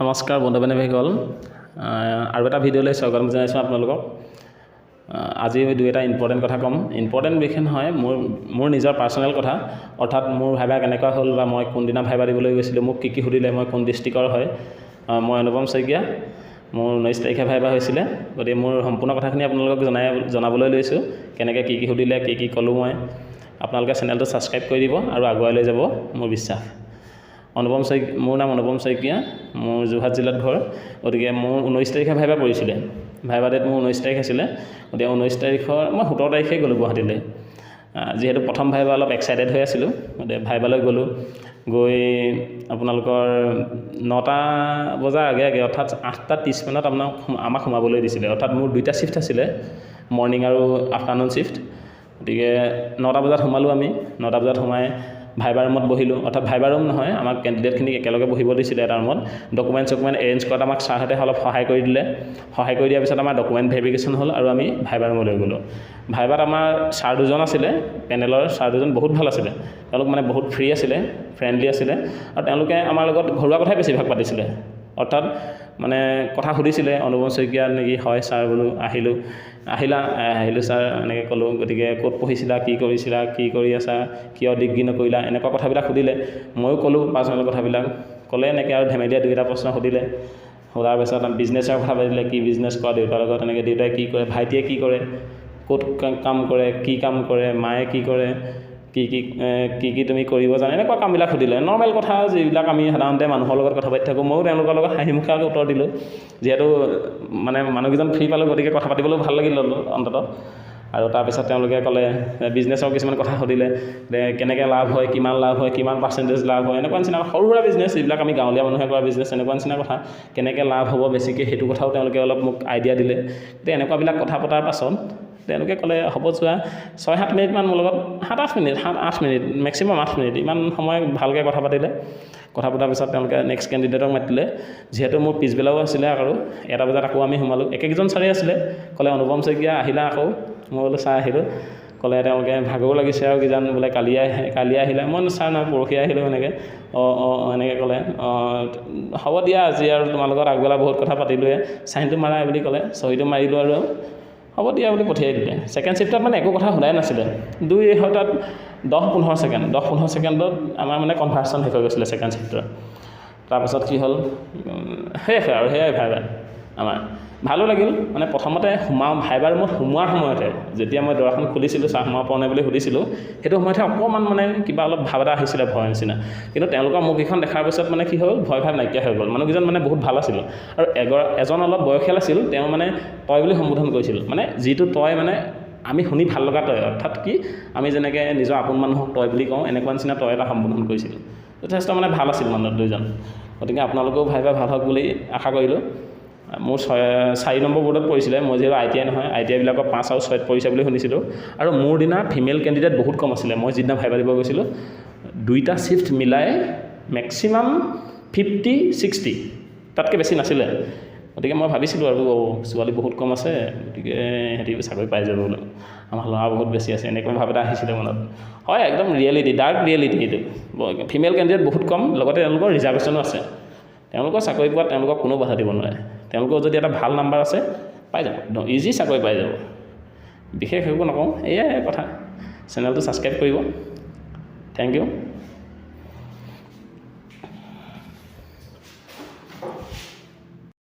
নমস্কাৰ বন্ধু বান্ধৱীসকল আৰু এটা ভিডিঅ'লৈ স্বাগতম জনাইছোঁ আপোনালোকক। আজি দুই এটা ইম্পৰ্টেণ্ট কথা ক'ম। ইম্পৰ্টেণ্ট বিশেষ নহয় মোৰ মোৰ নিজৰ পাৰ্চনেল কথা। অৰ্থাৎ মোৰ ভাইবা কেনেকুৱা হ'ল বা মই কোনদিনা ভাইবা দিবলৈ গৈছিলোঁ মোক কি কি সুধিলে মই কোন ডিষ্ট্ৰিক্টৰ হয় মই অনুপম শইকীয়া। মোৰ ঊনৈছ তাৰিখে ভাইবা হৈছিলে। গতিকে মোৰ সম্পূৰ্ণ কথাখিনি আপোনালোকক জনাই জনাবলৈ লৈছোঁ। কেনেকৈ কি কি সুধিলে কি কি ক'লোঁ মই। আপোনালোকে চেনেলটো ছাবস্ক্ৰাইব কৰি দিব আৰু আগুৱাই লৈ যাব মোৰ বিশ্বাস। অনুপম শইকীয়া, মোৰ নাম অনুপম শইকীয়া, মোৰ যোৰহাট জিলাত ঘৰ, গতিকে মোৰ ঊনৈছ তাৰিখে ভাইবা পৰিছিলে। ভাইবা ডেট মোৰ ঊনৈছ তাৰিখ আছিলে, গতিকে ঊনৈছ তাৰিখৰ, মই সোতৰ তাৰিখে গ'লোঁ গুৱাহাটীলৈ। যিহেতু প্ৰথম ভাইবা অলপ এক্সাইটেড হৈ আছিলোঁ, গতিকে ভাইবালৈ গ'লোঁ। গৈ আপোনালোকৰ নটা বজাৰ আগে আগে, অৰ্থাৎ আঠটা ত্ৰিছ মানত আপোনাক আমাক সোমাবলৈ দিছিলে। অৰ্থাৎ মোৰ দুইটা শ্বিফ্ট আছিলে মৰ্ণিং আৰু আফটাৰনুন শ্বিফ্ট গতিকে নটা বজাত সোমালোঁ আমি, নটা বজাত সোমাই ভাইবা ৰুমত বহিলোঁ। অৰ্থাৎ ভাইবা ৰুম নহয় আমাক কেণ্ডিডেটখিনিক একেলগে বহিব দিছিলে এটা ৰুমত। ডকুমেণ্ট চকুমেণ্ট এৰেঞ্জ কৰাত আমাক ছাৰহঁতে অলপ সহায় কৰি দিলে। সহায় কৰি দিয়াৰ পিছত আমাৰ ডকুমেণ্ট ভেৰিফিকেশ্যন হ'ল আৰু আমি ভাইবা ৰুমলৈ গ'লোঁ। ভাইবাত আমাৰ ছাৰ দুজন আছিলে পেনেলৰ ছাৰ দুজন বহুত ভাল আছিলে। তেওঁলোক মানে বহুত ফ্ৰী আছিলে ফ্ৰেণ্ডলি আছিলে। আৰু তেওঁলোকে আমাৰ লগত ঘৰুৱা কথাই বেছিভাগ পাতিছিলে। অৰ্থাৎ মানে কথা সুধিছিলে অনুপম শইকীয়া নেকি? হয় ছাৰ বোলো আহিলোঁ। আহিলা আহ, আহিলোঁ ছাৰ এনেকৈ ক'লোঁ। গতিকে ক'ত পঢ়িছিলা কি কৰিছিলা কি কৰি আছা কিয় ডিগ্ৰী নকৰিলা এনেকুৱা কথাবিলাক সুধিলে। ময়ো ক'লোঁ পাৰ্চনেল কথাবিলাক। ক'লে এনেকৈ আৰু ধেমেলীয়া দুই এটা প্ৰশ্ন সুধিলে। সোধাৰ পিছত বিজনেছৰ কথা পাতিলে কি বিজনেছ কৰা দেউতাৰ লগত এনেকৈ দেউতাই কি কৰে ভাইটিয়ে কি কৰে ক'ত কাম কৰে কি কাম কৰে মায়ে কি কৰে কি কি কি কি তুমি কৰিব জানা? এনেকুৱা কামবিলাক সুধিলে। নৰ্মেল কথা যিবিলাক আমি সাধাৰণতে মানুহৰ লগত কথা পাতি থাকোঁ ময়ো তেওঁলোকৰ লগত হাঁহিমুখীয়াকৈ উত্তৰ দিলোঁ। যিহেতু মানে মানুহকেইজন ফ্ৰী পালোঁ গতিকে কথা পাতিবলৈও ভাল লাগিল অন্ততঃ। আৰু তাৰপিছত তেওঁলোকে ক'লে বিজনেছৰ কিছুমান কথা সুধিলে যে কেনেকৈ লাভ হয় কিমান লাভ হয় কিমান পাৰ্চেণ্টেজ লাভ হয়? এনেকুৱা নিচিনা সৰু সুৰা বিজনেছ যিবিলাক আমি গাঁৱলীয়া মানুহে কৰা বিজনেছ এনেকুৱা নিচিনা কথা। কেনেকৈ লাভ হ'ব বেছিকৈ সেইটো কথাও তেওঁলোকে অলপ মোক আইডিয়া দিলে। গতিকে এনেকুৱাবিলাক কথা পতাৰ পাছত তেওঁলোকে ক'লে হ'ব যোৱা। ছয় সাত মিনিটমান মোৰ লগত সাত আঠ মিনিট সাত আঠ মিনিট মেক্সিমাম আঠ মিনিট ইমান সময় ভালকৈ কথা পাতিলে। কথা পতাৰ পিছত তেওঁলোকে নেক্সট কেণ্ডিডেটক মাতিলে। যিহেতু মোৰ পিছবেলাও আছিলে আৰু এটা বজাত আকৌ আমি সোমালোঁ। একেকেইজন ছাৰেই আছিলে ক'লে অনুপম শইকীয়া আহিলা আকৌ? মই বোলো ছাৰ আহিলোঁ। ক'লে তেওঁলোকে ভাগৰো লাগিছে আৰু কিজান বোলে কালি আহে কালি আহিলে। মই ছাৰ নহয় পৰহি আহিলোঁ এনেকৈ। অঁ অঁ অঁ এনেকৈ ক'লে অঁ হ'ব দিয়া আজি আৰু তোমাৰ লগত আগবেলা বহুত কথা পাতিলোঁৱে চাইনটো মাৰা বুলি ক'লে চহীটো মাৰিলোঁ আৰু। হ'ব দিয়া বুলি পঠিয়াই দিলে। ছেকেণ্ড শ্বিফ্টত মানে একো কথা সোধাই নাছিলে। দুই তাত দহ পোন্ধৰ ছেকেণ্ড দহ পোন্ধৰ ছেকেণ্ডত আমাৰ মানে কনভাৰ্চন শেষ হৈ গৈছিলে ছেকেণ্ড শ্বিফ্টৰ তাৰপাছত কি হ'ল? শেষ আৰু সেয়াই ভাইবা আমাৰ। ভালো লাগিল মানে প্ৰথমতে সোমাওঁ ভাইবা ৰুমত সোমোৱাৰ সময়তে যেতিয়া মই দৰাখন খুলিছিলোঁ চাহ সোমাব পৰা নাই বুলি সুধিছিলোঁ সেইটো সময়তহে অকণমান মানে কিবা অলপ ভাৱ এটা আহিছিলে ভয়ৰ নিচিনা। কিন্তু তেওঁলোকৰ মুখকেইখন দেখাৰ পিছত মানে কি হ'ল ভয় ভাৱ নাইকিয়া হৈ গ'ল। মানুহকেইজন মানে বহুত ভাল আছিল। আৰু এগৰ এজন অলপ বয়সীয়াল আছিল তেওঁ মানে তই বুলি সম্বোধন কৰিছিল। মানে যিটো তই মানে আমি শুনি ভাল লগা তই অৰ্থাৎ কি আমি যেনেকৈ নিজৰ আপোন মানুহক তই বুলি কওঁ এনেকুৱা নিচিনা তই এটা সম্বোধন কৰিছিল। যথেষ্ট মানে ভাল আছিল মানুহ দুইজন। গতিকে আপোনালোকেও ভাইবা ভাল হওক বুলি আশা কৰিলোঁ। মোৰ ছয় চাৰি নম্বৰ বৰ্ডত পৰিছিলে মই যিহেতু আই টি আই নহয় আই টি আইবিলাকৰ পাঁচ আৰু ছয়ত পৰিছে বুলি শুনিছিলোঁ। আৰু মোৰ দিনা ফিমেল কেণ্ডিডেট বহুত কম আছিলে মই যিদিনা ভাইবা দিব গৈছিলোঁ দুইটা শ্বিফ্ট মিলাই মেক্সিমাম ফিফটি ছিক্সটি তাতকৈ বেছি নাছিলে। গতিকে মই ভাবিছিলোঁ আৰু ছোৱালী বহুত কম আছে গতিকে সিহঁতি চাকৰি পাই যাব বোলো। আমাৰ ল'ৰা বহুত বেছি আছে এনেকুৱা ভাৱ এটা আহিছিলে মনত। হয় একদম ৰিয়েলিটি ডাৰ্ক ৰিয়েলিটি এইটো। ফিমেল কেণ্ডিডেট বহুত কম লগতে তেওঁলোকৰ ৰিজাৰ্ভেশ্যনো আছে। তেওঁলোকৰ চাকৰি পোৱাত তেওঁলোকক কোনো বাধা দিব নোৱাৰে। তেওঁলোকৰ যদি এটা ভাল নাম্বাৰ আছে পাই যাব। ইজি চাকৰি পাই যাব। বিশেষ একো নকওঁ এয়াই কথা। চেনেলটো ছাবস্ক্ৰাইব কৰিব। Thank U